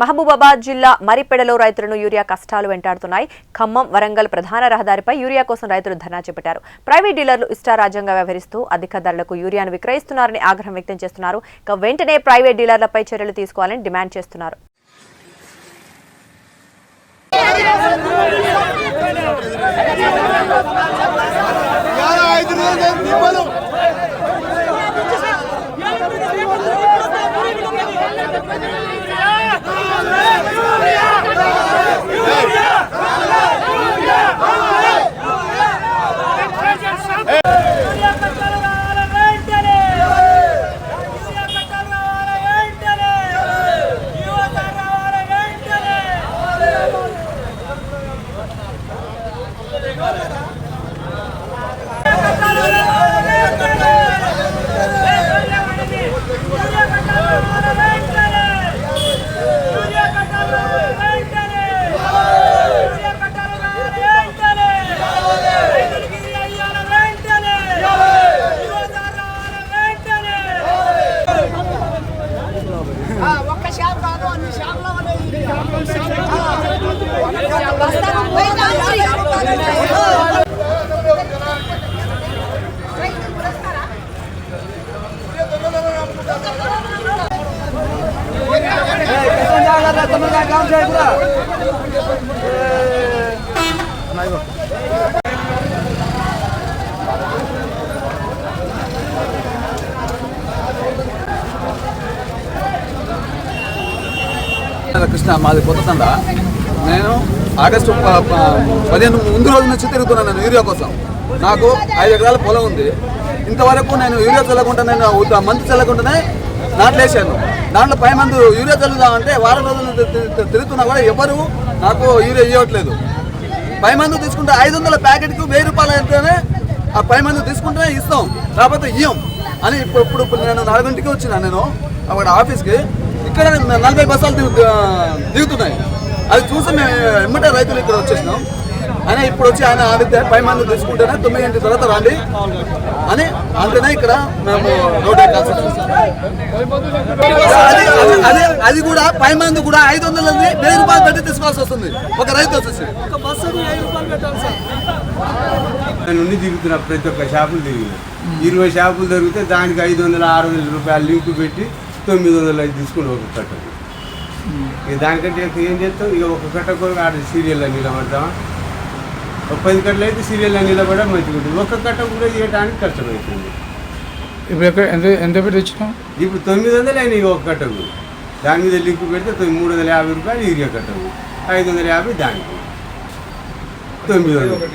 మహబూబాబాద్ జిల్లా మరిపెడలో రైతులను యూరియా కష్టాలు వెంటాడుతున్నాయి. ఖమ్మం వరంగల్ ప్రధాన రహదారిపై యూరియా కోసం రైతులు ధర్నా చేపట్టారు. ప్రైవేట్ డీలర్లు ఇష్టారాజ్యంగా వ్యవహరిస్తూ అధిక ధరలకు యూరియాను విక్రయిస్తున్నారని ఆగ్రహం వ్యక్తం చేస్తున్నారు. ఇక వెంటనే ప్రైవేట్ డీలర్లపై చర్యలు తీసుకోవాలని డిమాండ్ చేస్తున్నారు. ఐదు రోజులు దిబ్బలు యూరియా కట్టలు కావాలి వెంటనే యూరియా కట్టలు కావాలి వెంటనే యువత కావాలి వెంటనే కట్టలు కావాలి వెంటనే యూరియా కట్టలు కావాలి వెంటనే యూరియా కట్టలు కావాలి వెంటనే యూరియా కట్టలు కావాలి వెంటనే రైతులకి అయ్యాల వెంటనే యువత రావాలి వెంటనే ఒక్క షాప్ కాదు అన్ని షాపులో ఉన్నాయి బస్తాలు పోయి కృష్ణ మాది కొత్తతండ నేను ఆగస్టు పదిహేను ముందు రోజు నుంచి తిరుగుతున్నాను నేను యూరియా కోసం. నాకు ఐదు ఎకరాల పొలం ఉంది. ఇంతవరకు నేను యూరియా చల్లకుండా నేను మందు చల్లకుండానే నాట్లేసాను దాంట్లో పై మందు యూరియా చల్లుదామంటే వారం రోజులు తిరుగుతున్నా కూడా ఎవరు నాకు యూరియా ఇవ్వట్లేదు పై మందు తీసుకుంటే ఐదు వందల ప్యాకెట్కి వెయ్యి రూపాయలు అయితేనే ఆ పై మందు తీసుకుంటేనే ఇస్తాం. లేకపోతే ఇయ్యం అని ఇప్పుడు ఇప్పుడు నేను నాలుగింటికి వచ్చిన నేను అక్కడ ఆఫీస్కి. ఇక్కడ నలభై బస్సాలు దిగుతున్నాయి. అది చూసి మేము ఎమ్మటే రైతులు ఇక్కడ వచ్చేసినాం. ఆయన ఇప్పుడు వచ్చి ఆయన ఆడితే పై మంది తీసుకుంటేనే తొమ్మిది గంటల తర్వాత రండి అని అంటేనే ఇక్కడ మేము రోడ్ ఎక్కాల్సి అది అది- కూడా పై మంది కూడా ఐదు వందలది వెయ్యి రూపాయలు పెట్టి తీసుకోవాల్సి వస్తుంది. ఒక రైతు వచ్చేసి. నుండి తిరుగుతున్నా ప్రతి ఒక్క షాపులు తిరిగి. ఇరవై షాపులు దొరికితే దానికి ఐదు వందల ఆరు వందల రూపాయలు లింకు పెట్టి తొమ్మిది వందలు తీసుకుని ఒక కట్టకు. దానికంటే ఏం చేస్తాం ఇక ఒక కట్ట కూడా ఆడ సీరియల్లో నిలబడతామా ఒక పది కట్టలు అయితే సీరియల్లో నిలబడ మంచిగా ఉంటుంది. ఒక్క కట్ట కూడా చేయడానికి కష్టమవుతుంది ఇప్పుడు ఎక్కడ ఎంత ఎంత పెట్టి వచ్చినావు ఇప్పుడు తొమ్మిది వందలు అయినాయి ఒక కట్టకు దాని మీద లింకు పెడితే తొమ్మిది మూడు వందల యాభై రూపాయలు యూరియా కట్టకు ఐదు వందల యాభై దానికి. తొమ్మిది వందలు.